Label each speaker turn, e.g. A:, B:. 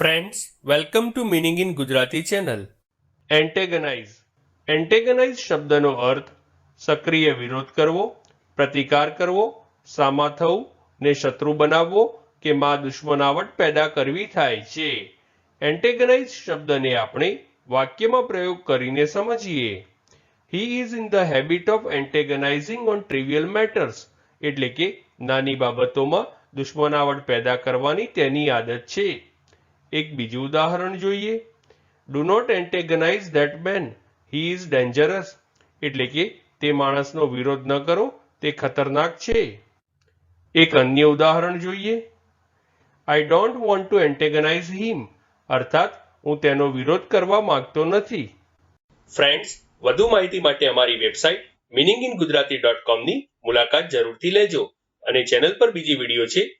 A: Friends welcome to meaning in Gujarati channel antagonize antagonize શબ્દનો અર્થ સક્રિય વિરોધ કરવો, પ્રતિકાર કરવો, સામા થવું ને શત્રુ બનાવવો કે માં દુશ્મનાવટ પેદા કરવી થાય છે. એન્ટેગનાઇઝ શબ્દને આપણે વાક્યમાં પ્રયોગ કરીને સમજીએ. He is in the habit of antagonizing on trivial matters એટલે કે નાની બાબતોમાં દુશ્મનાવટ પેદા કરવાની તેની આદત છે. એક બીજું ઉદાહરણ જોઈએ. Do not antagonize that man he is dangerous એટલે કે તે માણસનો વિરોધ ન કરો, તે ખતરનાક છે. એક અન્ય ઉદાહરણ જોઈએ. I don't want to antagonize him અર્થાત, હું તેનો વિરોધ કરવા માંગતો નથી. ફ્રેન્ડ્સ વધુ માહિતી માટે અમારી website meaning in Gujarati dot કોમની મુલાકાત જરૂરથી લેજો અને ચેનલ પર બીજી વીડિયો છે